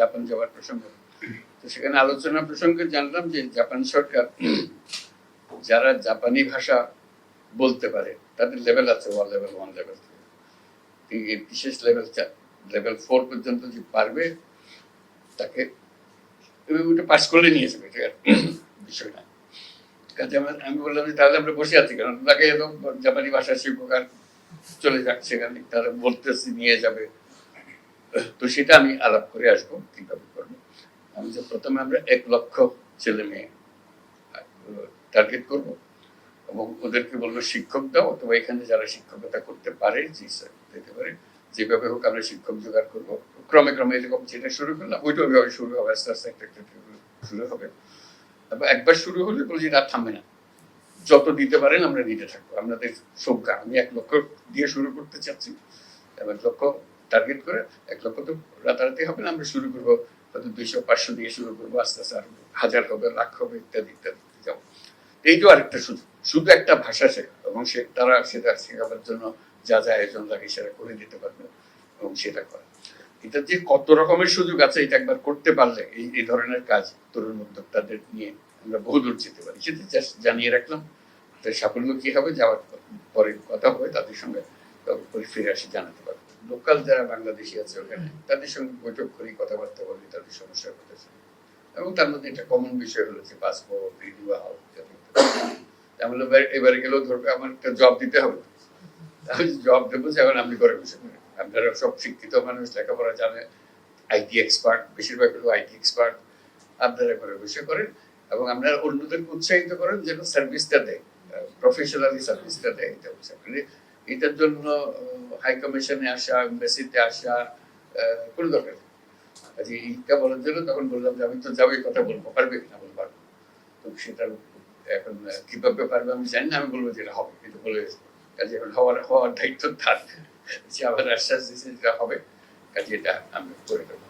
Japan যাওয়ার প্রসঙ্গ। তো সেখানে আলোচনা প্রসঙ্গে জানলাম যে জাপান সরকার যারা জাপানি ভাষা বলতে পারে, তাদের লেভেল আছে ওয়ান লেভেল ওয়ান লেভেল বিশেষ লেভেল লেভেল ফোর পর্যন্ত যে পারবে, তাকে ওটা পাস করলে নিয়ে যাবে ঠিক আছে বিষয় না কাজে আমার, আমি বললাম যে তাহলে আমরা বসে আছি কারণ তাকে জাপানি ভাষা শিক্ষক আর চলে যাক সেখানে, তারা বলতেছি নিয়ে যাবে। তো সেটা আমি আলাপ করে আসব কীভাবে করব। আমি যে প্রথমে আমরা এক লক্ষ ছেলে মেয়ে টার্গেট করব এবং ওদেরকে বলব, শিক্ষক দাও, অথবা এখানে যারা শিক্ষকতা করতে পারে, জি দিতে পারে, যেভাবে হোক আমরা শিক্ষক জোগাড় করব। ক্রমে ক্রমে এরকম যেটা শুরু করলাম, ওইটা ওইভাবে শুরু হবে, আস্তে আস্তে একটা একটা শুরু হবে। তারপর একবার শুরু হলে বলছি আর থামবে না। যত দিতে পারেন, আমরা দিতে থাকব। আপনাদের সংখ্যা আমি এক লক্ষ দিয়ে শুরু করতে চাচ্ছি। এবার লক্ষ টার্গেট করে এক লক্ষ তো রাতারাতি হবে না, আমরা শুরু করব হয়তো দুইশো, পাঁচশো দিয়ে শুরু করব, আস্তে আস্তে আরও হাজার হবে, লাখ হবে, ইত্যাদি ইত্যাদি যাব। এইটাও আরেকটা সুযোগ শুধু একটা ভাষা শেখা এবং সে, তারা সেটা শেখাবার জন্য যা যা আয়োজন লাগে সেটা করে দিতে পারবে এবং সেটা করা। এটা যে কত রকমের সুযোগ আছে, এটা একবার করতে পারলে এই এই ধরনের কাজ তরুণ উদ্যোক্তাদের নিয়ে আমরা বহুদূর যেতে পারি। সেটা just জানিয়ে রাখলাম। তো সাফল্য কি হবে, যাওয়ার পরে কথা হবে, তাদের সঙ্গে ফিরে আসি জানাতে লোকাল যারা বাংলাদেশি আছে ওখানে তাদের সঙ্গে বৈঠক করি কথাবার্তা বলি তাদের সমস্যার কথা শুনি এবং তার মধ্যে একটা কমন বিষয় হলো যে পাসপোর্ট রিনিউয়াল তাহলে এবারে গেলেও ধরবে আমার একটা জব দিতে হবে আমি জব দেবো যেমন আপনি করে বসে আপনারা সব শিক্ষিত মানুষ লেখাপড়া জানে আইটি এক্সপার্ট বেশিরভাগ হলো আইটি এক্সপার্ট আপনারা করে বসে করেন এবং আপনারা অন্যদেরকে উৎসাহিত করেন যেন সার্ভিসটা দেয়। প্রফেশনালি সার্ভিসটা দেয়। এটা এটার জন্য হাই কমিশনে আসা এম্বাসিতে আসা কোনো দরকার নেই। আজ এইটা বলার জন্য তখন বললাম যে আমি তো যাবোই কথা বলব, পারবে কিনা বলব তো সেটা এখন কীভাবে পারবে আমি জানি না, আমি বলব যে এটা হবে, কিন্তু বলে কাজে এখন হওয়ার হওয়ার দায়িত্ব তার। সে আবার আশ্বাস দিচ্ছে যেটা হবে, কাজে এটা আমি করে দেবো।